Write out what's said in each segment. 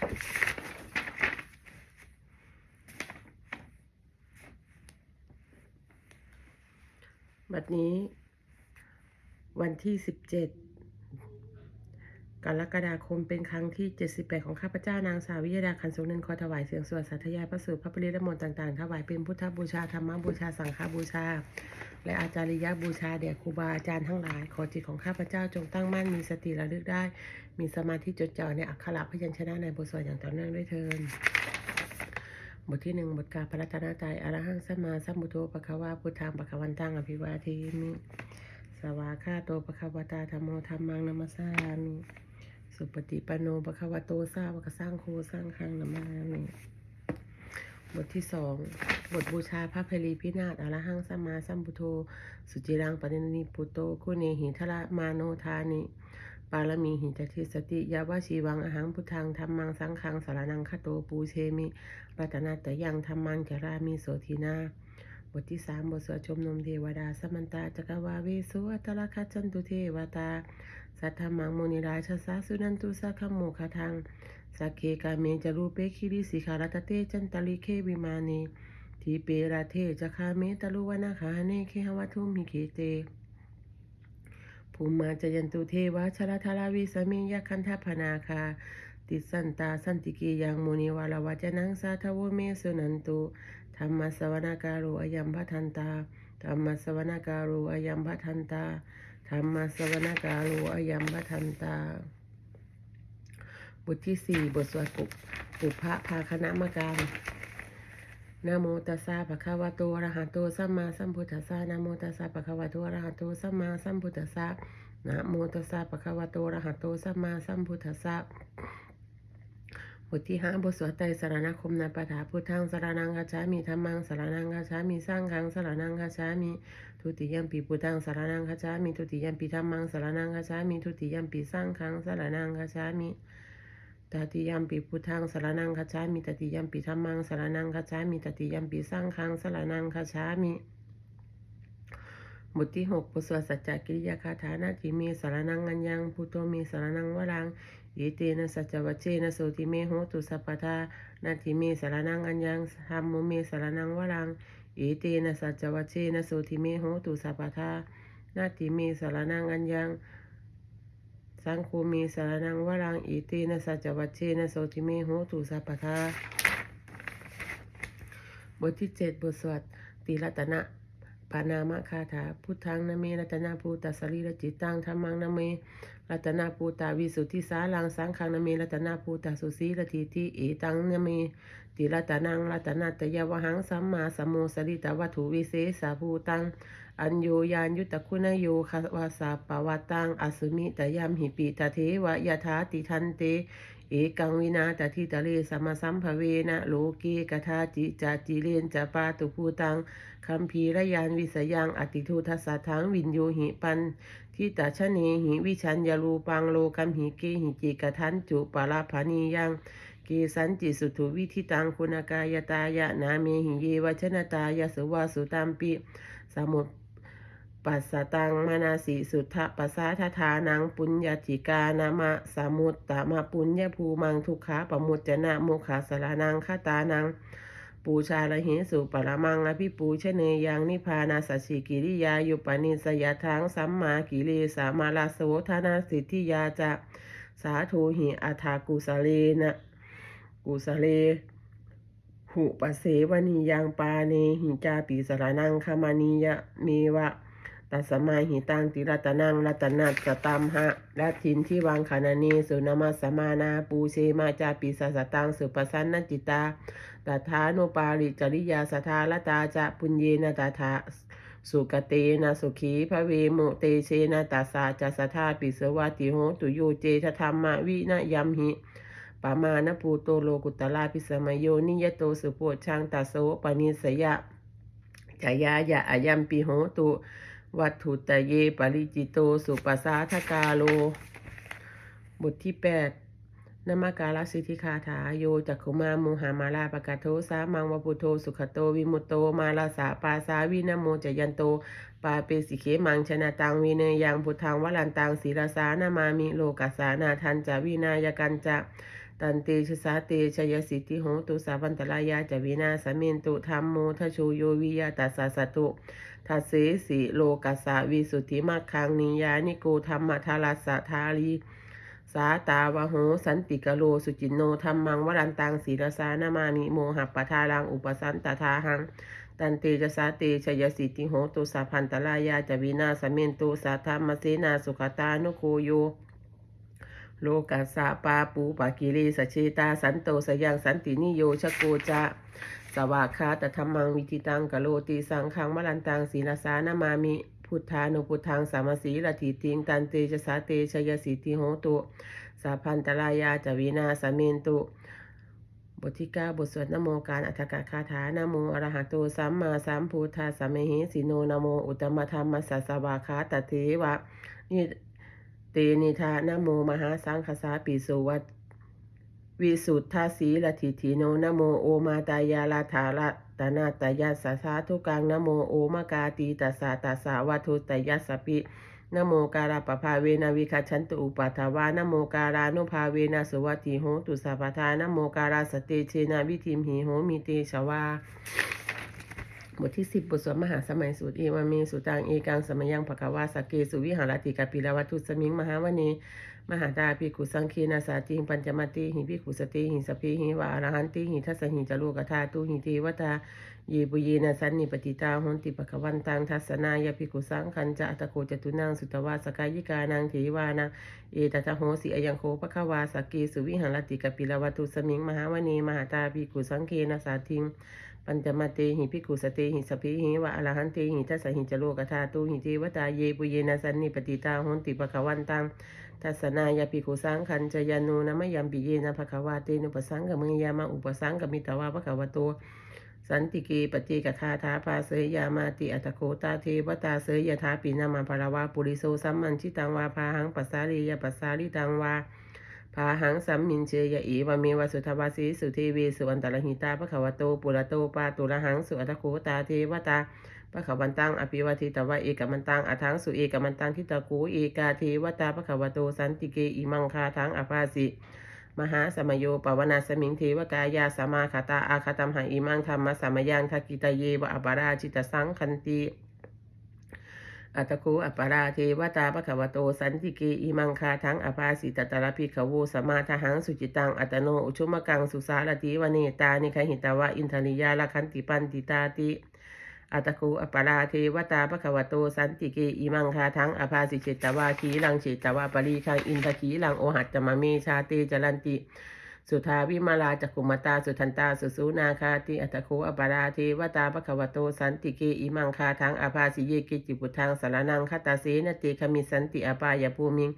บัดนี้ วันที่ 17 กรกฎาคมเป็นครั้งที่ 78 ของข้าพเจ้านางสาววิยดาคันสุนินขอถวายเสียงสวดสาธยายพระสูตรพระปริยมนต่างๆ ถวายเป็นพุทธบูชาธรรมบูชาสังฆบูชา และอาจาริยบูชาแด่ครูบาอาจารย์ทั้งหลาย ขอจิตของข้าพเจ้าจงตั้งมั่นมีสติระลึกได้ มีสมาธิจดจ่อในอักขระพยัญชนะในบทสวดอย่างต่อเนื่องด้วยเทินบทที่หนึ่งบทกาพระรัตนตรัยอรหังสัมมาสัมพุทโธปะคะวาพุทธังปะคะวันตังอภิวาเทมิสวาคาโตปะคะวตาธรรมโมธรรมังนัมสสามิสุปฏิปโนปะคะวโตสาวกสร้างโคสร้างคังนามามิ บทที่สองบทบูชาพระเพลีพินาศอรหังสัมมาสัมพุทโธ สุจิรังปนินิปุโตคุเนหิทระมาโนทานิปารมีหิจติสติยาวชีวังอาหังพุทธังธรรมังสังฆังสารนังคโตปูเชมิรัตนาตยังธรรมังจารามีโสทีนาบทที่สามบทสวดชมนมเทวดาสมันตาจักรวาเวสุอัตลคัจจันตุเทวตา สัทธมังมุนิราชสาสุนันตุสักขโมคทัง สักเคกาเมจะรูเปคิริสิขารตเตจันตลิเควิมานีทีเปราเทจคาเมตลุวนาคาเนเคหวัทุมิเคเตภูมิมาจยันตุเทวะชลทาราวิสมิยคันทพนาคา ติสันตาสันติกิยังมุนิวาลวัจนังสาทวเมสุนันตุธรรมสวนาการุอยัมพทันตาธรรมสวนาการุอยัมพทันตาธรรมสวนาการุอยัมพทันตา บทที่สี่บทสวดปุปุพะภาคณะมการนะโมตัสสะภะคะวะโตอะระหะโตสัมมาสัมพุทธัสสะนะโมตัสสะภะคะวะโตอะระหะโตสัมมาสัมพุทธัสสะนะโมตัสสะภะคะวะโตอะระหะโตสัมมาสัมพุทธัสสะบทที่ห้าบทสวดไตรสรณคมนาปถาพุทธังสารนังกัจฉามิธัมมังสารนังกัจฉามิสังฆังสารนังกัจฉามิทุติยมปีพุทธังสารนังกัจฉามิทุติยมปีธัมมังสารนังกัจฉามิทุติยมปีสังฆังสารนังกัจฉามิ ตติยมปิพุทธังสารนังคัจฉามิตติยมปิธัมมังสารนังคัจฉามิตติยมปิสังฆังสารนังคัจฉามิบทที่หกบทสวสัจจกิริยาคาถานาทิเมสารนังอัญญังพุทโธเมสารนังวรังอิเตนะสัจวัจเจนะโสติเมโหตุสัพพทานาทิเมสารนังอัญญังธรรมโมเมสารนังวรังอิเตนะสัจวัจเจนะโสติเมโหตุสัพพทานาทิเมสารนังอัญญัง สังคูมีสารนังวรังอิตินะสัจวัชเชนะโสติเมโหตุสัพพทาบทที่เจ็ดบทสวดติรัตนะปานามะคาถาพุทธังนเมรัตนาภูตาสรีรจิตตังธรรมังนเมรัตนาภูตาวิสุทธิสาลังสังขังนเมรัตนาภูตาสุสีรติติเอตังนเมติรัตนังรัตนาตยวหังสัมมาสัมโมสริตวัตถุวิเศษสาภูตังอัญโยยานยุตตะคุณโยคาวาสาปวาตังอสุมิตยามหิปิตเทวยะถาติทันเต เอกังวินาตทิตะเลสมสัมภเวนะโลเกกทาจิจาจิเลนจปาตุภูตังคัมภีรยานวิสยังอติทุทัสสะทังวินโยหิปันทิตาชะเนหิวิชัญญารูปังโลกัมหิเกหิจิกทันจุปาลาภานียังเกสันจิสุทุวิธิตังคุณกายตายะนาเมหิเยวชนตายะสุวาสุตามปิสมุต ปัสสตังมานาสีสุทธปัสสาทธานังปุญญาจิกานามะสมุตตมะปุญญภูมังทุกขาปมุจจนะโมขาสารนังคาตานัง ปูชาละเหสุปรมังอภิปูชเนยังนิพานาสัชิกิริยายุปนิสยทังสัมมากิเลสามาลาโสธนาสิทธิยาจะสาธุหิอัฐากุสเลนะกุสเลหุปเสวนียังปาเนหิจาปิสรนังคมานียะเมวะ ตัสมาหิตังติรัตนังรัตนัสสตัมหะรัตถินที่วังขานานีสุนามาสมานาปูเชมาจาปิสสตังสุปสันนจิตาตถานุปาริจริยาสทาลตาจะปุญเยนะตถาสุกเตนะสุขีพระเวมุเตเชนะตัสสะจัสสทาปิสวัติโหตุโยเจทธรรมะวินยัมหิปามานะปูโตโลกุตลาพิสมัยโยนิยโตสุโพชังตัสโสปนิสยะจายายะอายัมปิโหตุ วัตถุตะเยปริจิโต สุปัสสาทกาโล บทที่8นมการสิทธิคาถาโยจักขุมามุหามาลาปะกาโทสามังวปุโทสุขโตวิมุตโตมาลาสาปาสาวินโมจยันโต ปาเปสิเขมังชนะตังวิเนยังพุทธังวลันตังศีรสานามามิโลกัสานาทันจะวินายกันจะตันติชสาเตชยสิทธิโหตุสาพันตรายาจวินาสเมนตุธรรมโมทโชโยวิยาตัสสะสะตุ ทัสเสสิโลกัสสะวิสุทธิมักคังนิยานิโกธรรมทารัสะทาลีสาตาวโหสันติกโลสุจินโนธรรมังวรันตังศีรสานามานิโมหัปปทารังอุปสันตทาหัง ตันเตจสาเตชยสิทธิโหตุสาพันตรายาจวินาสเมนตุสาธรรมเสนาสุขตานุโคโยโลกัสสะปาปูปากิริสเชตาสันโตสยังสันตินิโยชโกจะ สวากขาตธรรมังวิทิตังกะโลติสังขังมลันตังศีลสานามามิ พุทธานุพุทธังสามสีลทิติงตันเตจะสาเตชยสิทธิโหตุสาพันตรายาจวินาสเมินตุบทที่เก้าบทสวดนโมการอัฏฐกะคาถานโมอรหัตโตสัมมาสัมพุทธัสสะเหิสิโนนโม อุตมธรรมสสสวาคาตเทวะนิเตนิทานโมมหาสังคสาปิสุวัต วิสุทธาสีลทิทิโนนโมโอมาตายาลาธาระตนาตยาสสาทุกังนโมโอมากาตีตัสสะตัสสะวัตุตยัสปินโมการาปภาเวนะวิคัจฉันตุอุปัฏฐาวานโมการานุภาเวนะสุวัติโหตุสัพทานโมการาสเตเชนะวิธิมหิโหมิเตชวาบทที่สิบบทสวดมหาสมัยสูตรเอวามีสุตังเอกังสมยังภควาสกเกสุวิหารติกาปิลวัตุสมิงมหาวณี มหาตาภิกขุสังคีนาสาติหิปัญจมติหิภิกขุสติหิสพพิหิวาอรหันติหิทัสหิจโลกธาตุหิเทวตาเยปุเยนะสันนิปติตาหนติปะควันตังทัสสนายภิกขุสังคันจะอัตโกจตุนางสุตวาสกายิกานางเทวานังเอตตะโหสิอยังโคปะคะวาสกเกสุวิหารติกาปิลวัตุสมิงมหาวณีมหาตาภิกขุสังเคนาสาติงปัญจมาเตหิภิกขุสเตหิสพพิหิวะอรหันเตหิทัสหิจโลกธาตุหิเทวตาเยปุเยนะสันนิปติตาหนติปะควันตัง ทัสสนายภิกขุสังคันจยานูนะมะยัมปิเยนะภะคะวาเตนุปสังกะเมยามะอุปสังกะมิตวาภะคะวะโตสันติเกปฏิกคาถาภาเสยยามาติอัตโคตาเทวตาเสยยถาปินามาภาวาปุริโสสัมมันชิตังวาพาหังปัสสาลียปัสสาลิตังวาพาหังสัมมินเชยอีวามีวสุทวาสีสุเทวีสุอันตรหิตาพระขวโตปุระโตปาตุระหังสุอัตโคตาเทวตา พระขวันตังอภิวัติตวะเอกมันตังอทังสุเอกมันตังทิตากูเอกาเทวตาพระขวโตสันติเกอิมังคาทังอภาสิมหาสมโยปวนาสมิงเทวกายาสมาคาตาอาคตัมหาอิมังธรรมสามยังทักิตาเยวะอปาราจิตสังคันติอัตโกอัปาราเทวตาปะคะวโตสันติเกอิมังคาทังอภาสิตตระพิขโวสมาทหังสุจิตังอัตโนอุชุมกังสุสารติวเนตานิคหิตวะอินทนิยาลคันติปันติตาติ อัตโกอัปปาราเทวตาปะคะวะโตสันติเกอิมังคาทังอภาสิเจตวาขีลังเจตวาปรีคังอินทขีลังโอหัตจมะเมชาเตจรันติ สุทาวิมาลาจักขุมตาสุทันตาสุสูนาคาติอัตโคอปาราเทวตาปะคะวะโตสันติเกอิมังคาทังอภาสิเยกิจิปุทังสารนังคตาเสนติคมิสันติอปายภูมิง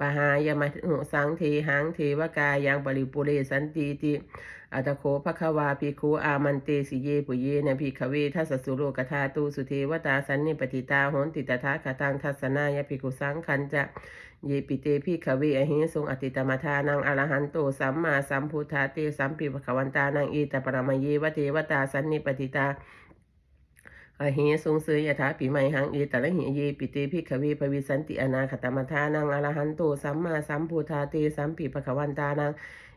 ปหายมหุสังเทหังเทวกายังปริปุเรสันติติ อัตโคภควาภิกขุอามันเตสิเยปุเยนะภิกขเวทัสสุโลกธาตุสุเทวตาสันนิปติตาโหนติตถาคตังทัสสนายภิกขุสังคันจะเยปิเตพิขเวอหิทรงอติตมทานังอรหันโตสัมมาสัมพุทธาเตสัมปิภควันตานังอีตปรมเยวเทวตาสันนิปติตา อหิทรงเสยยถาปิไมหังอีตระหิเยปิเตพิขเวภวิสันติอนาคตมทานังอรหันโตสัมมาสัมพุทธาเตสัมปิภควันตานัง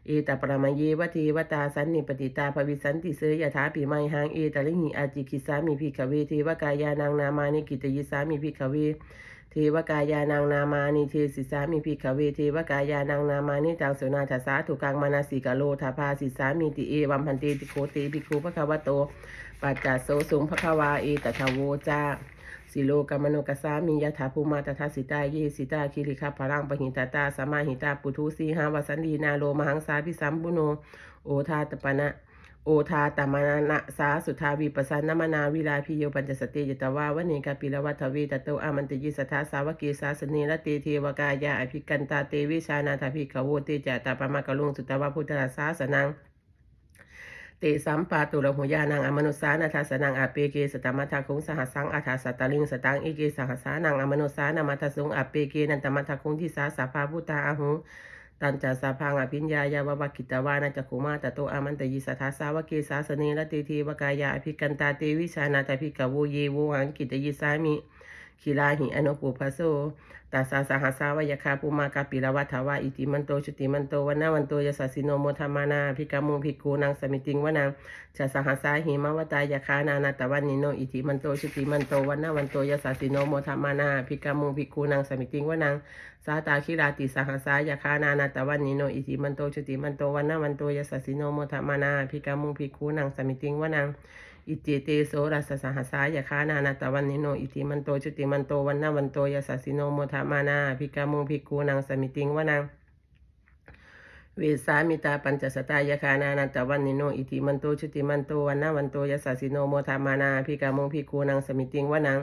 เอตปรมเยวเทวตาสันนิปติตาภวิสันติเสยยถาปิไมหังเอตระหิอาจิกิสามิพิขเวเทวกายานังนามานิกิตยิสามิพิขเวเทวกายานังนามานิเทศิสามิพิขเวเทวกายานังนามานิตังสุนาทสาถุกังมานาสิกาโลทาพาสิสามิติเอวัมพันเตติโคเตปิโคภควโต ปัจจโสสุงภควาเอตถาโวจาสิโลกามโนกสามิยถาภูมาตถาสิตาเยสิตาคิริคาพรังปหิตาตาสมาหิตาปุทุสีหาวสันดีนาโลมหังสาพิสัมบุโน โอทาตปนะ โอทาตมานะสาสุทาวิปัสสนมนาวิลาพิโยปัญจสติยตวาวเนกาปิลวัทเวตโตอามันติยิสทาสาวกีสาสนีละเตเทวกายาอภิกันตาเตวิชานาทาภิกขโวเตจตาปมะกะลุงสุตวาพุทธสาสนัง เตสัมปาตุระหุยานังอมนุสานาทาสนังอาเปเกสตมัทาคุงสหัสังอาทาสตาลิงสตังเอเกสหัสานังอมนุสานามัทสุงอาเปเกนันตมัทาคุงทิสาสาภาพุตาอาหุตันจาสาพังอภิญญายาววกิตวานาจักขุมาตโตอามันตยิสทาสาวเกสาสเนละเตเทวกายาอภิกันตาเตวิชานาตาภิกขโวเยโวหังกิตยิสามิคิลาหิอนุปุพโส ตัสสะสหัสาวายคาปุมากาปิลวัฏวะอิติมันโตชุติมันโตวันนาวันโตยสสสิโนโมทามานาภิกามุภิกขุนางสมิติงวนังจะสหัสาหิมวตายคานานาตวันนิโนอิติมันโตชุติมันโตวันนาวันโตยสสสิโนโมทามานาภิกามุภิกขุนางสมิติงวนังสาตาคิราติสหัสายคานานาตวันนิโนอิติมันโตชุติมันโตวันนาวันโตยสสสิโนโมทามานาภิกามุภิกขุนางสมิติงวนัง อิติเตโสรัสสหัสายาคานานาตวันนิโน อิติมันโตชุติมันโตวันนาวันโตยสัสสิโนโมทามานาภิกามุภิกขุนางสมิติงวนังเวสามิตาปัญจสตายาคานานาตวันนิโนอิติมันโตชุติมันโตวันนาวันโตยสัสสิโนโมทามานาภิกามุภิกขุนางสมิติงวนัง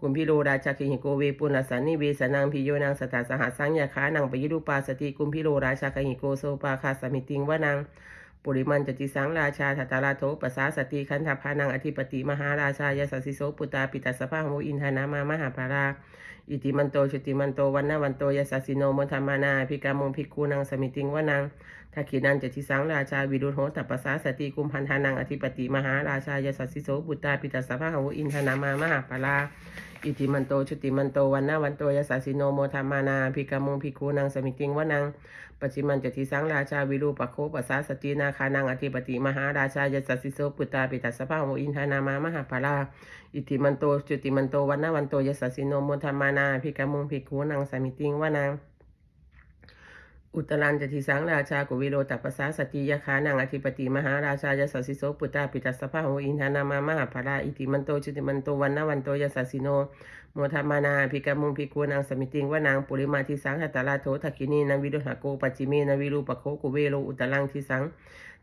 กุมพิโรราชาคิหิโกเวปุณสันนิเวสนังพิโยนางสตาสหัสังยาคานังปยิรุปาสติกุมพิโรราชาคิหิโกโสปาคาสมิติงวนัง ปุริมันจติสังราชาทัตาราโทปัสสาสติคันธพานังอธิปติมหาราชายสสสิโสปุตตาปิตัสภาโมอินทานามามหาภาราอิติมันโตชุติมันโตวันนาวันโตยสสสิโนมธรรมานาภิกามงภิกขุนังสมิติงวนัง ทักขินันจติสังราชาวิรุธโหตัปปัสาสติกุมพันธานังอธิปติมหาราชายสัสสิโสปุตตาปิตัสสะพะโหอินทนามามหาภาราอิติมันโตชุติมันโตวันนาวันโตยสัสสิโนโมธรรมานาภิกามงภิกขุนังสมิติงวนังปัจจิมันจติสังราชาวิรูปโคปัสสาสตินาคานังอธิปติมหาราชายสัสสิโสปุตตาปิตัสสะพะโหอินทนามามหาภาราอิติมันโตจุติมันโตวันนาวันโตยสัสสิโนโมธรรมานาภิกามุงภิกขุนังสมิติงวนัง อุตรันจติสังราชากุวิโรตัปปสาสติยาคานังอธิปติมหาราชายสัสสิโสปุตตาปิตัสสะพะโหอินทานามามหาภาราอิติมันโตจุติมันโตวันนาวันโตยสัสสิโนโมทามานาภิกามุงภิกขุนางสมิติงวานางปุริมาทิสังหัตตาลาโททักขินีนาวิโรหะโกปัจจิเมนาวิรูปโคกุเวโลอุตลังทิสัง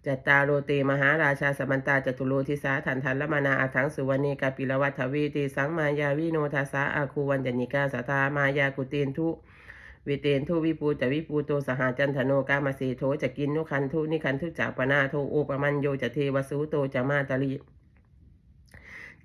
จัตตาโรเตมหาราชาสมันตาจตุโลทิสาทันทันละมานาอาทังสุวรรณีกาปิลวัฏเวเตสังมายาวิโนทัสสาอาคูวันจนิกาสตามายากุเตนทุ วิเตนทุวิปูจะวิปูโตสหจันทโนกามเสโทจะกินนุคันทุนิคันทุจาปนาโทโอปมันโยจะเทวสูโตจะมาตาลี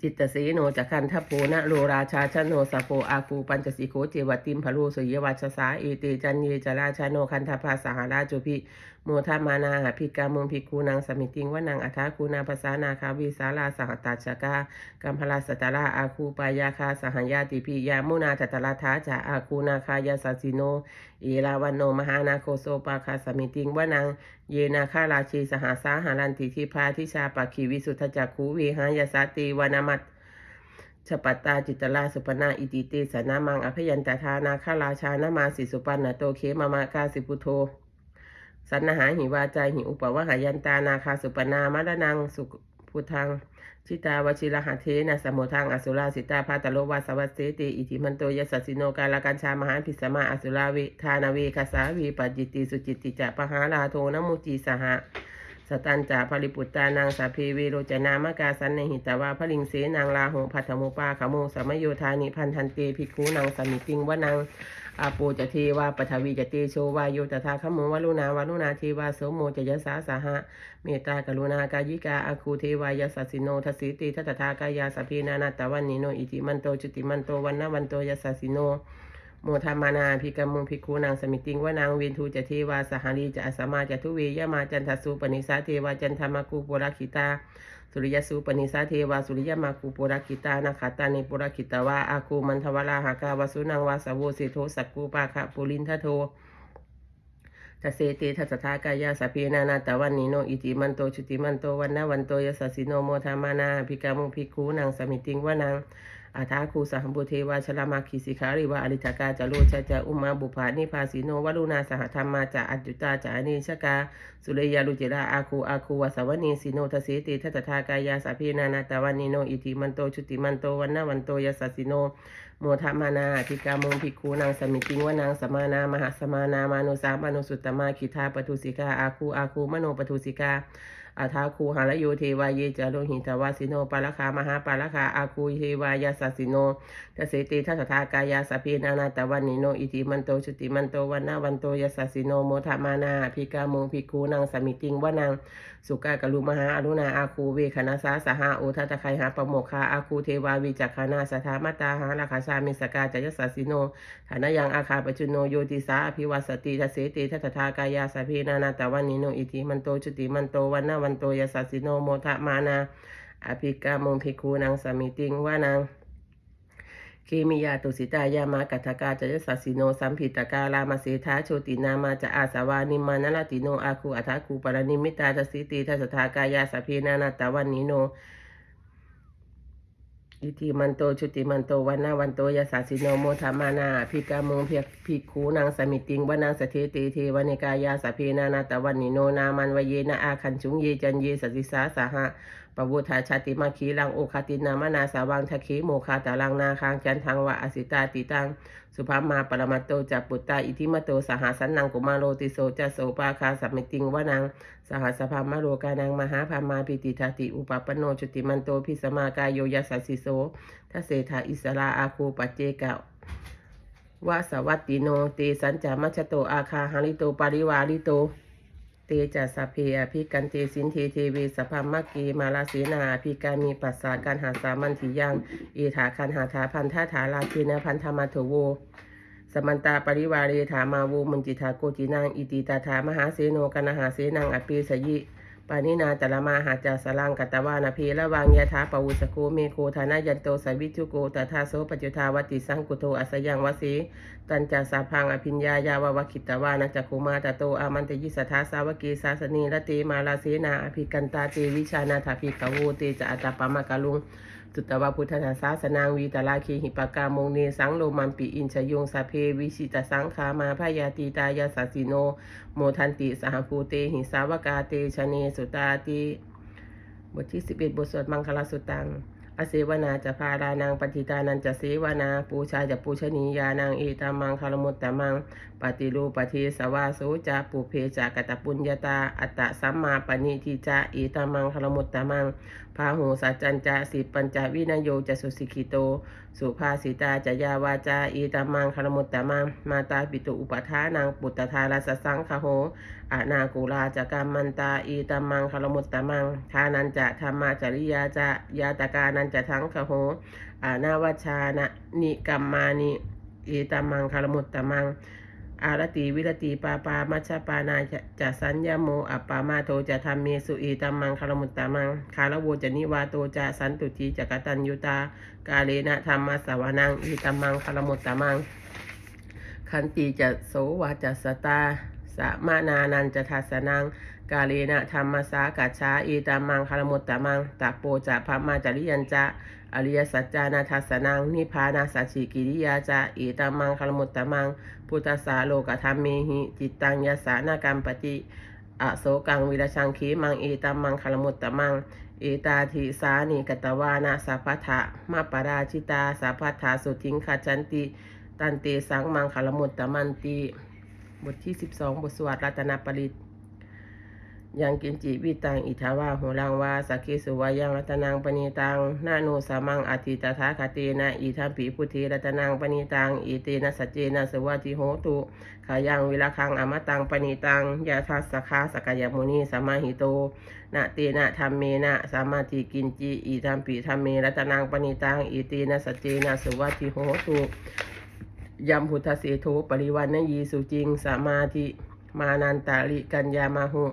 จิตตสีโนจักขันทัพโพนะโรราชาชโนสโพอาคูปัญจสิโคเจวติมพะโลสุยวัชสาเอเตจันเยจราชาโนคันทภาสหราจุพิ โมทามานาหาภิกามุงภิกูนางสมิติงวานางอัฐาคูนาภาษานาคาวิสาลาสหตัชกากัมพลาสตาราอาคูปายาคาสหายาติพิยามุนาตตลาทาจาอาคูนาคายาสัสิโนเอราวันโนมหานาโคโซปาคาสมิติงวานางเยนาคาราชีสหาสาหารันติทิพาทิชาปักขีวิสุทธจักขูเวหายาสาติวานามัตชปตาจิตตลาสุปนาอิติเตสนามังอภยันตทานาคาราชานามาสิสุปันนโตเคมามากาสิพุโท สันนหาหิวาจาหิอุปวหายันตานาคาสุปนามรนังสุพุทังชิตาวชิรหะเทนะสมุทังอสุราสิตาพาตโลวาสวัสเสติอิทิมันโตยสัสสิโนกาลกัญชามหาพิสมาอสุราเวทานาเวคาสาวีปัจจิติสุจิตติจะปหาลาโทนมุจีสหะสตันจาภริปุตตานางสาพเวโรจนามกาสันในหิตวาพลิงเสนางลาโหพัทธมุปาขโมสมโยธานิพันธันเตภิกขุนางสมิติงวนัง อาปูจะเทวาปทวีจะเตโชวาโยตถาขโมวลุนาวาลุนาเทวาโสโมจะยสาสาหะเมตตากรุณากายิกาอาคูเทวายสัสสิโนทสิติทัตถากายาสพีนานาตวันนิโนอิติมันโตจุติมันโตวันนาวันโตยสัสสิโนโมทามานาภิกรรมุงภิกขุนางสมิติงวานางเวนทูจะเทวาสหารีจะอสมาจะทุเวยมาจันทสุปนิสาเทวาจันทมกูปุรคิตา สุริยสุปนิสาเทวาสุริยมากูปุระกิตานาคาตานิปุระกิตาวาอาคูมันทวราหากาวาสุนังวาสาวเสโทสักกูปาคะปุรินทโททเสติทัสทากายาสพเพนานาตวันนิโนอิติมันโตชุติมันโตวันนาวันโตยสัสสิโนโมทามานาภิกามุภิกขุนางสมิติงวานาง อาทาคูสัมบุเทวาชลามาคิสิขาริวาอริทกาจโลชะจะอุมาบุภานิพาสิโนวรุณาสหธรรมาจะอัจจุตาจะอเนชกา สุเรยาลุจิราอาคูอาคูวสวนีสิโนทเสเตทัตถากายาสพเพนานาตวันนิโนอิติมันโตชุติมันโตวันนาวันโตยสัสสิโนโมทามานาธิกามุงภิกขุนางสมิติงวานางสมานามหาสมานามานุสามานุสุตตมาคิทาปทุสิกาอาคูอาคูมโนปทุสิกา อาทาคูหารโยเทวาเยจาโลหิตวาสิโนปาลคามหาปาลคาอาคูเทวายาสัสิโนทเสติทัสทากายาสพีนานาตวันนิโนอิติมันโตชุติมันโตวันนาวันโตยสัสสิโนโมทามานาภิกามุงภิกูนางสมิติงวานาง สุกากลุมหาอรุณาอาคูเวคณาสาสหาโอทัตไคหาปโมคาอาคูเทวาวิจักขานาสถามาตาหาราคาชามิสกาจยสัสสิโนฐานะยังอาคาปจุโนโยติสาอภิวัสติทเสติทัตถากายาสพเพนานาตวันนิโนอิติมันโตจุติมันโตวันนาวันโตยสัสสิโนโมทะมานาอภิกามุงภิกขุนางสมิติงวานาง เคมิยาตุสิตายามากัตถกาจยสัสสิโนสัมผิตกาลามาเสทาโชตินามาจะอาสาวานิมานลติโนอาคูอัฐาคูปรณิมิตาทสิติทัสทากายาสพเพนานาตะวันนิโนอิติมันโตชุติมันโตวันนาวันโตยาสาสิโนโมธามานาภิกามุงเพียกภิกขูนางสมิติงวานางสเทติเทวนิกายาสพเพนานาตะวันนิโนนามันวเยนะอาคันชุงเยจันเยสติสาสาหะ ปวุธาชาติมาคีลังโอคาตินามนาสาวังทะเคโมคาตาลังนาคังจันทังวะอสิตาติตังสุภามาปรมาโตจักปุตตาอิทิมโตสหสันนังกุมาโรติโสจะโสปาคาสัมมิติงวนังสหัสภามโรกานังมหาภามาปิติทาติอุปปโนจุติมันโตพิสมากายโยยัสสิโสทัสเศธาอิสราอาคูปัจเจกะวะสวัตติโนเตสัญจามัชโตอาคาหาริโตปาริวาริโต เตจัสสพเพอภิกันเตสินเทเทเวสภามักเกมาลาเสนาอภิการมีปัสสาการหาสามันทิยังเอถาคันหาถาพันธาถาลาเทนะพันธมาโถโว สมันตาปริวาเรถามาวูมุนจิทาโกจินางอิติตาถามหาเสโนกนหาเสนังอปีสยิ ปานินาตละมาหาจาสลังกัตวานาเพละวังยะถาปวุสโกเมโคธานายันโตสวิจุโกตถาโสปัจจุทาวติสังกุโทอัสยังวสีตันจาสาพังอภิญญายาววคิตวานาจักุมาตโตอามันตยิสทาสาวกีสาสนีละเตมาลาเสนาอภิกันตาเตวิชานาถาภิกขโวเตจะอัตตปามากาลุง ตตวพุทธศาสนางวีตาลาคีหิปากามงเนสังโลมันปิอินชยงสาเพวิชิตสังขามาพยาตีตายาสสิโน โมทันติสหภูเตหิสาวกาเตชเนสุตาติบทที่11บทสวดมังคลสุตังอเสวนาจะพารานังปฏิตานันจะเสวนา ปูชาจะปูชนียานังเอตามังคารมุตตะมังปฏิรูปฏิสวาโสจะปุเพจากตปุญญาตา อัตตะสัมมาปณิทิจะเอตามังคารมุตตะมังพาหูสัจจันจะสิปัญจวินโยจะสุสิกิโต สุภาสิตาจะยาวาจาอีตามังคารมุตตะมังมาตาปิตุอุปทานังปุตตทาราสสังคโหอานากุลาจะกรรมันตาอีตามังคารมุตตะมังทานันจะธรรมาจริยาจะยาตกานันจะทั้งคโหอานาวชานะนิกัมมานิอีตามังคารมุตตะมัง อารติวิรติปาปามัชปานาจะสัญญโมอัปปามาโตจะธรรมเมสุอีตัมมังคารมุตตะมังคารโวจะนิวาโตจะสันตุจีจะกตัญยุตากาเลนะธรรมสวานังอีตัมมังคารมุตตะมังขันติจะโสวาจะสตาสะมานานันจะทัสนัง กาเลนะธรรมสากัจฉาอีตัมมังคารมุตตะมังตะโปจะพมาจริยันจะ อริยสัจจานาทัสนัง นิพพานาสัจฉิกิริยาจะอีตัมมังคารมุตตะมัง พุทธสาโลกธรรมเมหิ จิตตังยสานากรรมปฏิอโศกังวิรชังขีมังเอตัมมังคารมุตตะมัง เอตาทิสานิกตวานาสัพพะมาปราชิตาสัพพทาสุทิงคาจันติ ตันเตสังมังคารมุตตะมันติ บทที่ 12 บทสวดรัตนปริต ยังกินจิวิตังอิทาวาโหรังวาสักเคสุวายังรัตนังปณีตังนาโนสามังอธิตถาคเตนะอิทัมปีพุทธิรัตนังปณีตังอิเตนะสัจเจนะสวัติโหตุขายังวิลคังอมตังปณีตังยาทัสสคาสกายมุนีสัมมาหิโตนะเตนะธรรมเมนะสามาธิกินจิอิทัมปีธรรมเมรัตนังปณีตังอิเตนะสัจเจนะสวัติโหตุยัมพุทธเสโทปริวันนยีสุจิงสมาธิมานันตาลิกัญญามาหุ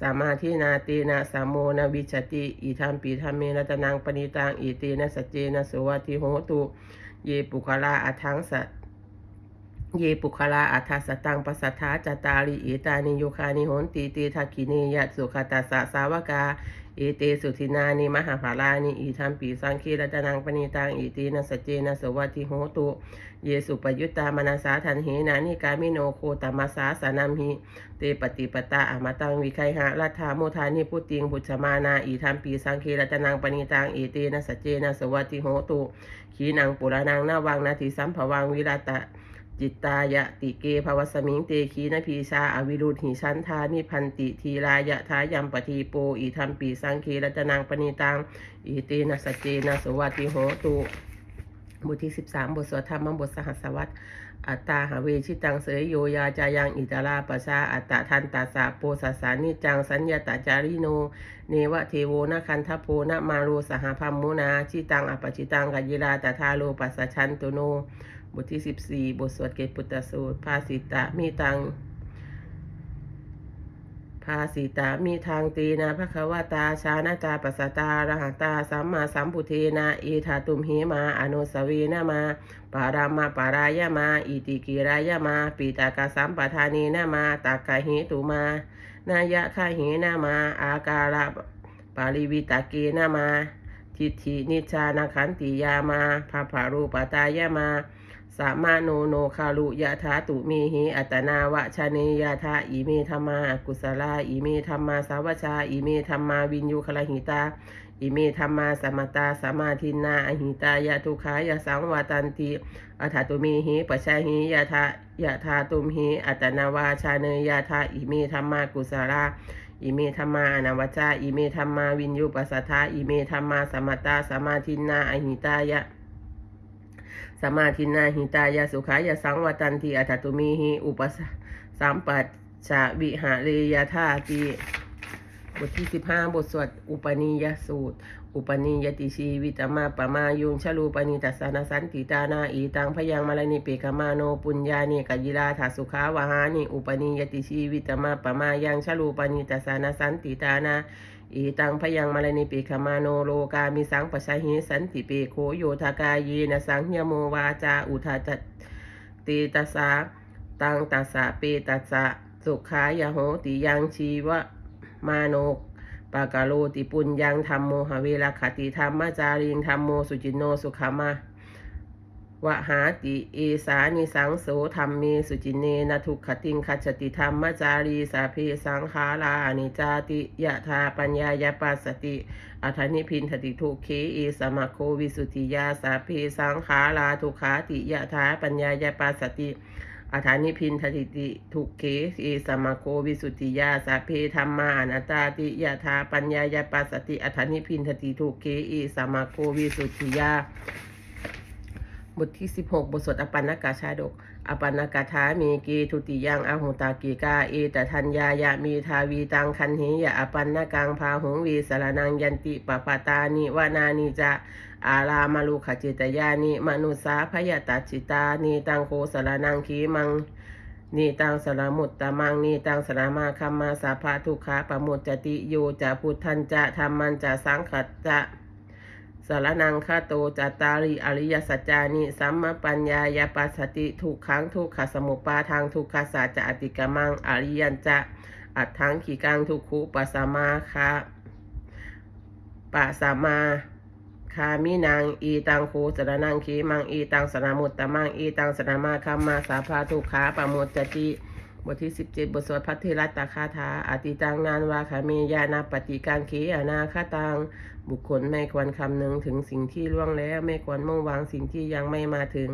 สามาธินาตีนาสามโมนาวิชติ อิธรรมปีธรรมเมรัตนังปณิตังอิตีนาสเจนะสวัติโหตุเยปุคลาอัทังสัตเยปุคลาอัทสตังปัสสัทธาจตาริอิตานิโยคานิโหนตีตีทักขิเนยสุขตาสสะสาวกา เอเตสุทินานิมหาภาลานิอิทัมปีสังคีรัตนังปณิตังอิเตนสเจนสวัติโหตุเยสุปยุตตามนาสาทันเหนานิกามิโนโคตมัสสาสนัมหิเตปฏิปตาอมตังวิไคหะรัฐาโมทานิพุติงบุชมานาอีทัมปีสังคีรัตนังปณิตังอเตนสเจนสวัติโหตุขีนังปุระนังนาวังนาทิสัมภวังวิรัตะ จิตตายะติเกภวสมิงเตขีนพีชาอวิรุธหิชันทานิพันติทีรายะทายัมปทีโปอีทัมปีสังเครัตนังปณิตังอีเตนะสจเจนะสวัติโหตุบทที่13บทสวดธรรมบทสหัสวัตอัตตาหาเวชิตังเสยโยยาจายังอิตาลาปชาอัตตะทันตาสาโปสสานิจังสัญญาตาจาริโน เนวะเทโวนะคันทโพนะมาโรสหพัมมุนา ชิตังอปปจิตังกัจยิราตถาโลปัสสะชันตุโน บทที่14บทสวดเกตปุตตสูตร ภาสิตะมีตัง ภาสิตามีทางตีนาภควตาชานาจาปัสสตารหัตาสัมมาสัมพุเทนาเอธาตุมหิมาอนุสเวีนามา ปารามาปารายมา อิติกิรายมา ปีตากาสัมปทานีนามาตากาหิตุมานายะคาหินามา อาการะปาริวิตาเกนามาทิฏฐินิจจานาขันติยามาภาภารูปตายามา สามาโนโนคารุยะธาตุมีหิอัตนาวะชาเนยาธาอิเมธรรมากุศลาอิเมธรรมาสาวชาอิเมธรรมาวินยูคลหิตาอิเมธรรมาสมตาสมาทินนาอหิตายะทุขายะสังวาตันติอัฏฐตุมีหิปชาหิยะธายะธาตุมหิอัตนาวาชาเนยาธาอิเมธรรมากุศลาอิเมธรรมาอนาวจาอิเมธรรมาวินยูปัสสทาอิเมธรรมาสมตตาสมาทินาอหิตายะ สมาทินนาหิตายะสุขายะสังวตันติอัตตุมีหิอุปสสัมปัชชะวิหาเรยาธาติบทที่สิบห้าบทสวดอุปนิยสูตร อุปนิยติชีวิตมาปมายุงชลูปนิตัสสนสันติตานาอีตังพยังมลนิเปกมาโนปุญญานิกยิลาถาสุขาวหานิอุปนิยติชีวิตมาปมายังชลูปนิตัสสนสันติตานา อีตังพยังมลนิเปกมาโนโลกามิสังปชาหิสันติเปโคโยทากายีนสังเยโมวาจาอุทาจติตัสสะตังตัสสะเปตัสะสุขายโหติยังชีวะมาโนปากาโลติปุญญังธรรมโมหเวลาคติธรรมจาริงธรรมโมสุจินโนสุขามา วหาติเอสานิสังโสธรรมเมสุจินเนนทุกขติงคัจติธรรมจารีสาเพสังขารานิจาติยะธาปัญญายปัสสติอัฏนิพินทติทุเคเอสมะโควิสุทิยาสาเพสังขาราทุขาติยะธาปัญญายปัสสติอาฐานิพินทติติทุกเขเอสมาโควิสุทิยาสาเพธรรมานัตาติยะธาปัญญายปัสสติอาฐานิพินทติทุกเขเอสมาโควิสุทิยา บทที่ 16 บทสวดอปันนกาชาดก อปันนกาถามีกีทุติยังอาหุตากีกาเอตทัญญายะมีทาวีตังคันหิยะอปันนากังพาหุงวีสารนังยันติปปาตานิวานานิจะอารามาลุขจิตยานิมนุสาพยตัจิตานีตังโคสารนังขีมังนีตังสารมุตตะมังนีตังสรามาคัมมาสาภาทุกขาปมุจติโยจะพุทธันจะธรรมันจะสังขจะ สารนังคาโตจัตตาริอริยสัจจานิสัมมปัญญายาปัสสติทุกขังทุกขสมุปาทางทุกขสัจจะอติกมังอริยันจะอัตถังขีกังทุกขุปัสมาคาปัสมาคามินางอีตังคูสรนังขีมังอีตังสนามุตตะมังอีตังสนามาคัมมาสาภาทุกขาปะโมจจติ บทที่ 17 บทสวดพัทธิรัตตาคาถาอติตังนานวาคาเมยานาปฏิกังขีอนาคาตัง บุคคลไม่ควรคำนึงถึงสิ่งที่ล่วงแล้ว ไม่ควรมุ่งหวังสิ่งที่ยังไม่มาถึง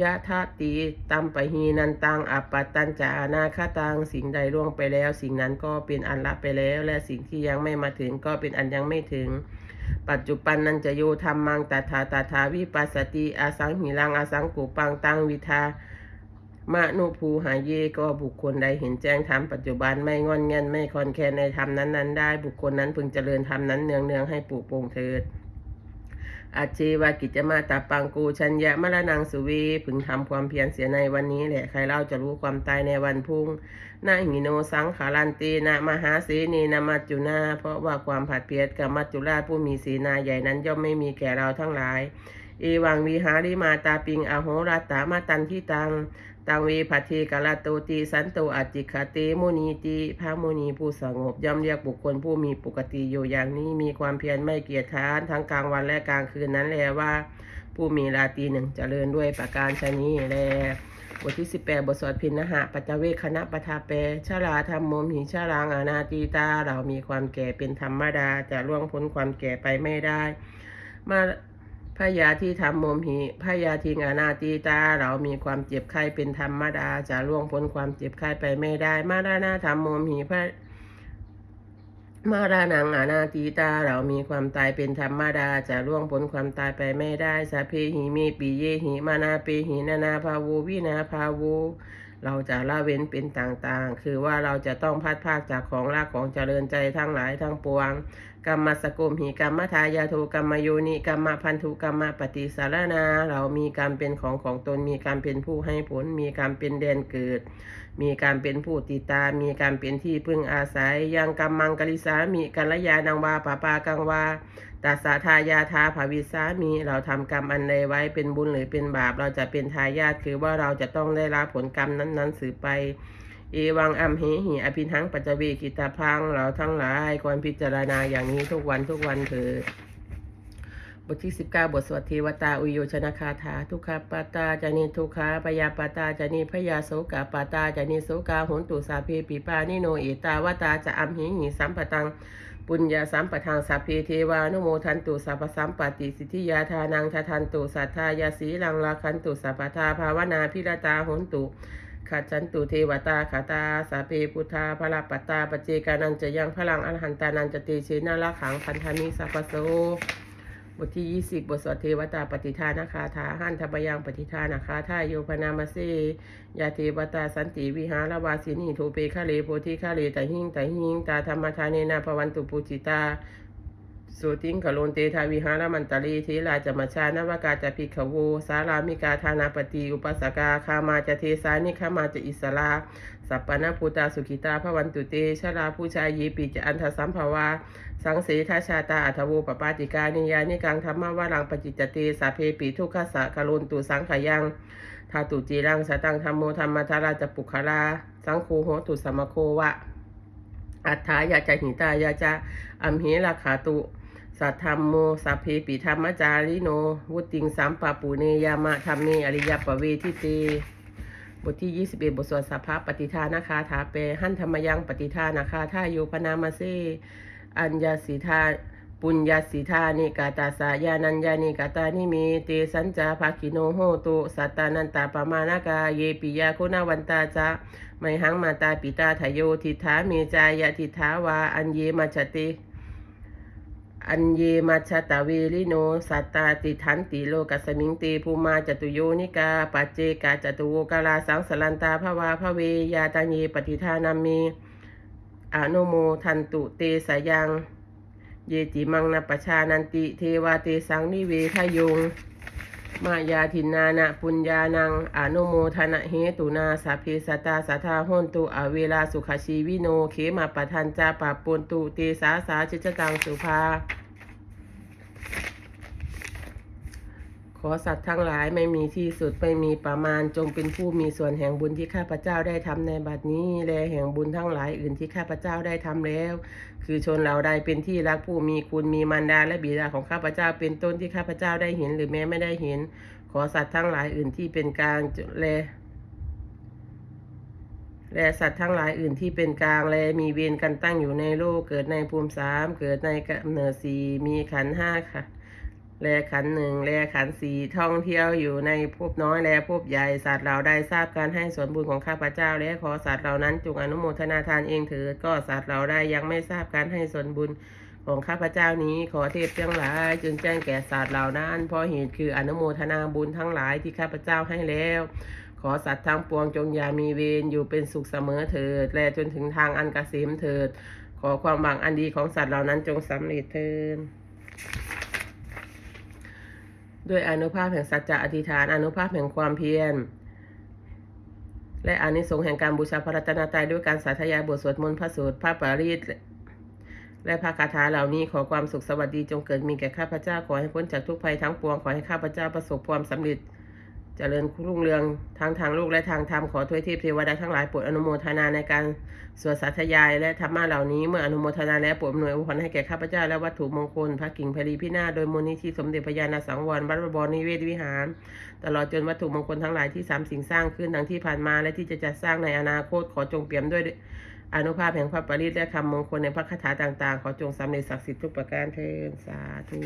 ยะทาตีตัมปะหีนันตังอัปปตตันจานาคาตัง สิ่งใดล่วงไปแล้ว สิ่งนั้นก็เป็นอันละไปแล้ว และสิ่งที่ยังไม่มาถึงก็เป็นอันยังไม่ถึง ปัจจุบันนันจะโยธรรมังตถาตถาวิปัสสติอาสังหิรังอาสังกุปังตังวิทา มะนุภูหาเยก็บุคคลใดเห็นแจ้งธรรมปัจจุบันไม่งอนเงันไม่คอนแคนในธรรมนั้นๆได้ บุคคลนั้นพึงเจริญธรรมนั้นเนืองเนืองให้ปลูกโป่งเถิดอาชีวากิจมาตาปังกูชัญญะมรณังสุวีพึงทำความเพียรเสียในวันนี้แหละใครเล่าจะรู้ความตายในวันพุ่งนาหิโนสังขารันตีนะมหาสีนีนามัจจุนาเพราะว่าความผัดเพียรกับมัจจุราชผู้มีศีนาใหญ่นั้นย่อมไม่มีแก่เราทั้งหลายเอวังวิหาริมาตาปิงอโหราตามาตันที่ตัง ตังวีพัทธีกาลโตติสันโตอจิคติมุนีติพระมุนีผู้สงบย่อมเรียกบุคคลผู้มีปกติอยู่อย่างนี้มีความเพียรไม่เกียจค้านทั้งกลางวันและกลางคืนนั้นแลว่า ผู้มีราตรีหนึ่งเจริญด้วยประการชนีแลบทที่18บทสวดพินหะปัจเวคคณะปทาเปชาลาธรรมมมหิชารังอนาตีตาเรามีความแก่เป็นธรรมดาจะล่วงพ้นความแก่ไปไม่ได้ มา พยาที่ทำโมมหิพยาทิงอนาตีตา เรามีความเจ็บไข้เป็นธรรมดา จะล่วงพ้นความเจ็บไข้ไปไม่ได้ มารานาธรรมโมมหิพระมารานังอานาตีตา เรามีความตายเป็นธรรมดา จะล่วงพ้นความตายไปไม่ได้สพเพหิมีปีเยหิมานาเปหินานาภาวูวินาภาวูเราจะละเว้นเป็นต่างๆ คือว่าเราจะต้องพัดภาคจากของรักของเจริญใจทั้งหลายทั้งปวง กรรมสกุมหิกรรมทายาโทกรรมโยนิกรรมพันธุกรรมปฏิสารนา เรามีการเป็นของของตนมีการเป็นผู้ให้ผล มีการเป็นแดนเกิด มีการเป็นผู้ติดตามมีการเป็นที่พึ่งอาศัย ยังกรรมังกลิสามีกัลยานังวาปาปากังวาตัสสะทายาทาภาวิสามีเราทำกรรมอันใดไว้เป็นบุญหรือเป็นบาป เราจะเป็นทายาทคือว่าเราจะต้องได้รับผลกรรมนั้นๆสืบไป เอวังอัมเหหิอภิทังปัจจเวกิตาพังเราทั้งหลายควรพิจารณาอย่างนี้ทุกวันทุกวันเถิดบทที่ 19 บทสวัสดเทวตา อุโยชนคาถา ทุกขปาตาจานิทุกขาปยาปาตาจานิพยาโสกาปาตาจานิโสกาหุนตุสาเพปิปานิโนเอตาวตาจะอัมหิหิสัมปตังปุญญาสัมปทางสัพเพเทวานุโมทันตุสัพสัมปติสิทธิยาทานังททันตุสัทธายาสีลังลาคันตุสัพพทาภาวนาพิรตาหุนตุ ขัดจันตุเทวตาขาตาสาเปพุทธาพระปัตตาปเจกานันจะยังพลังอรหันตานันจะเตเชนาลาขังพันธานิสัพโสบทที่ 20 บทสวดเทวตาปฏิทานาคาถาหันทบยังปฏิทานาคาทายโยพนามาเซยาเทวตาสันติวิหารวาสินีโทเปคะเลโพธิคะเลตะหิงตะหิงตาธรรมทาเนนาภวันตุปูจิตา สุติงกโลนเตทาวิหารมันตลีเทลาจมัชานวากาจะพิกขโวสารามิกาธานาปฏิอุปสกาคามาจะเทสานิขามาจะอิสลาสัปปนาภูตาสุขิตาพระวันตุเตชราผู้ชายยีปิจะอันทสัมภวาสังเสทาชาตาอัทโวปปาติกานิยานิกังธรรมวารังปจิจจเตสาเพปิทุกขสะกะลนตุสังขยังทาตุจีรังสตังธรรมโมธรรมทาราจะปุคลาสังโฆโหตุสมโควะอัฏฐายาจะหิตายาจะอัมเหราขาตุ สัทธรรมโมสัพเพปิธรรมจาริโน วุติงสัมปะปูเนยามะธรรมเนอริยปเวทิเต บทที่ 21 บทสวดสัพพะปฏิทานาคาถาเปหันธรรมยังปฏิทานาคาท่าโยพนามาเซ อัญญาสิทาปุญญาสิทานิกาตาสายานัญญานิกาตานิเมเตสัญจาภาคิโนโหตุสัตตานันตาปมานากาเยปิยาคุณาวันตาจะไมหังมาตาปิตาทโยทิฐาเมจายะทิฐาวาอัญเยมาชติ อัญเยมัชตะเวลิโน สัตตาติทันติโลกัสมิงเตภูมาจตุโยนิกาปัจเจกาจตุโวกาลาสังสลันตาภวาภเวยาตัญเยปฏิทานามีอนุโมทันตุเตสยัง เยจิมังนปชานันติ เทวาเตสังนิเวทยง มายาทินานะปุญญานังอนุโมทนะเหตุนาสัพเพสตาสัทธาโหนตุอเวลาสุขชีวิโนเขมาปทันจาปปุนตุเตสาสาชิจตังสุภา ขอสัตว์ทั้งหลายไม่มีที่สุดไม่มีประมาณจงเป็นผู้มีส่วนแห่งบุญที่ข้าพเจ้าได้ทำในบัดนี้ และแห่งบุญทั้งหลายอื่นที่ข้าพเจ้าได้ทำแล้ว คือชนเราใดเป็นที่รักผู้มีคุณมีมารดาและบิดาของข้าพเจ้าเป็นต้นที่ข้าพเจ้าได้เห็น หรือแม้ไม่ได้เห็น ขอสัตว์ทั้งหลายอื่นที่เป็นกลางและและสัตว์ทั้งหลายอื่นที่เป็นกลางและมีเวรกันตั้งอยู่ในโลกเกิดในภูมิสามเกิดในกำเนิดสี่มีขันห้าค่ะ แลขันหนึ่งแลขันสี่ท่องเที่ยวอยู่ในภพน้อยแลภพใหญ่สัตว์เราได้ทราบการให้ส่วนบุญของข้าพเจ้า และขอสัตว์เหล่านั้นจงอนุโมทนาทานเองเถิดก็สัตว์เราได้ยังไม่ทราบการให้ส่วนบุญของข้าพเจ้านี้ขอเทพทั้งหลายจึงแจ้งแก่สัตว์เหล่านั้นเพราะเหตุคืออนุโมทนาบุญทั้งหลายที่ข้าพเจ้าให้แล้ว ขอสัตว์ทั้งปวงจงอย่ามีเวรอยู่เป็นสุขเสมอเถิด และจนถึงทางอันกเกษมเถิด ขอความหวังอันดีของสัตว์เหล่านั้นจงสำเร็จเถิด ด้วยอนุภาพแห่งสัจจะอธิษฐานอนุภาพแห่งความเพียร และอานิสงส์แห่งการบูชาพระรัตนตรัยด้วยการสาธยายบทสวดมนต์พระสูตรพระปารีตและพระคาถาเหล่านี้ขอความสุขสวัสดีจงเกิดมีแก่ข้าพเจ้าขอให้พ้นจากทุกภัยทั้งปวงขอให้ข้าพเจ้าประสบความสำเร็จ เจริญรุ่งเรืองทางทางโลกและทางธรรมขอทวยเทพเทวดาทั้งหลายโปรดอนุโมทนาในการสวดสาธยายและธรรมะเหล่านี้เมื่ออนุโมทนาแล้วโปรดอำนวยอวยพรให้แก่ข้าพเจ้าและวัตถุมงคลพระกิ่งพลีพินาโดยมูลนิธิสมเด็จพระญาณสังวรวัดบวรนิเวศวิหาร ตลอดจนวัตถุมงคลทั้งหลายที่สามสิ่งสร้างขึ้นดังที่ผ่านมาและที่จะจัดสร้างในอนาคตขอจงเปี่ยมด้วยอนุภาพแห่งพระปริตและคำมงคลในพระคาถาต่าง ๆ ขอจงสำเร็จศักดิ์สิทธิ์ทุกประการเทินสาธุ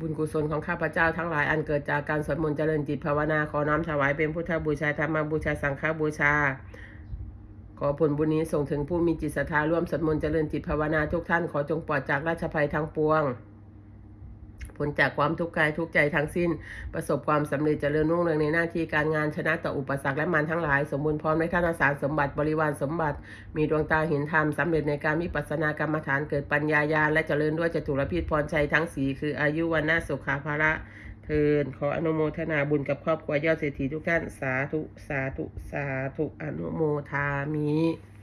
บุญกุศลของข้าพเจ้าทั้งหลายอันเกิดจากการสวดมนต์เจริญจิตภาวนาขอน้อมถวายเป็นพุทธบูชาธรรมบูชาสังฆบูชา ขอผลบุญนี้ส่งถึงผู้มีจิตศรัทธาร่วมสวดมนต์เจริญจิตภาวนาทุกท่านขอจงปลอดจากราชภัยทั้งปวง พ้นจากความทุกข์กายทุกใจทั้งสิ้น ประสบความสำเร็จเจริญรุ่งเรืองในหน้าที่การงานชนะต่ออุปสรรคและมารทั้งหลาย สมบูรณ์พร้อมในท่านสารสมบัติบริวารสมบัติ มีดวงตาเห็นธรรมสำเร็จในการวิปัสสนากรรมฐานเกิดปัญญาญาและเจริญด้วยจตุรพิษพรชัยทั้งสีคืออายุวันนาสุขาภระเทินขออนุโมทนาบุญกับครอบครัวยอดเศรษฐีทุกท่าน สาธุ สาธุ สาธุ อนุโมทามิ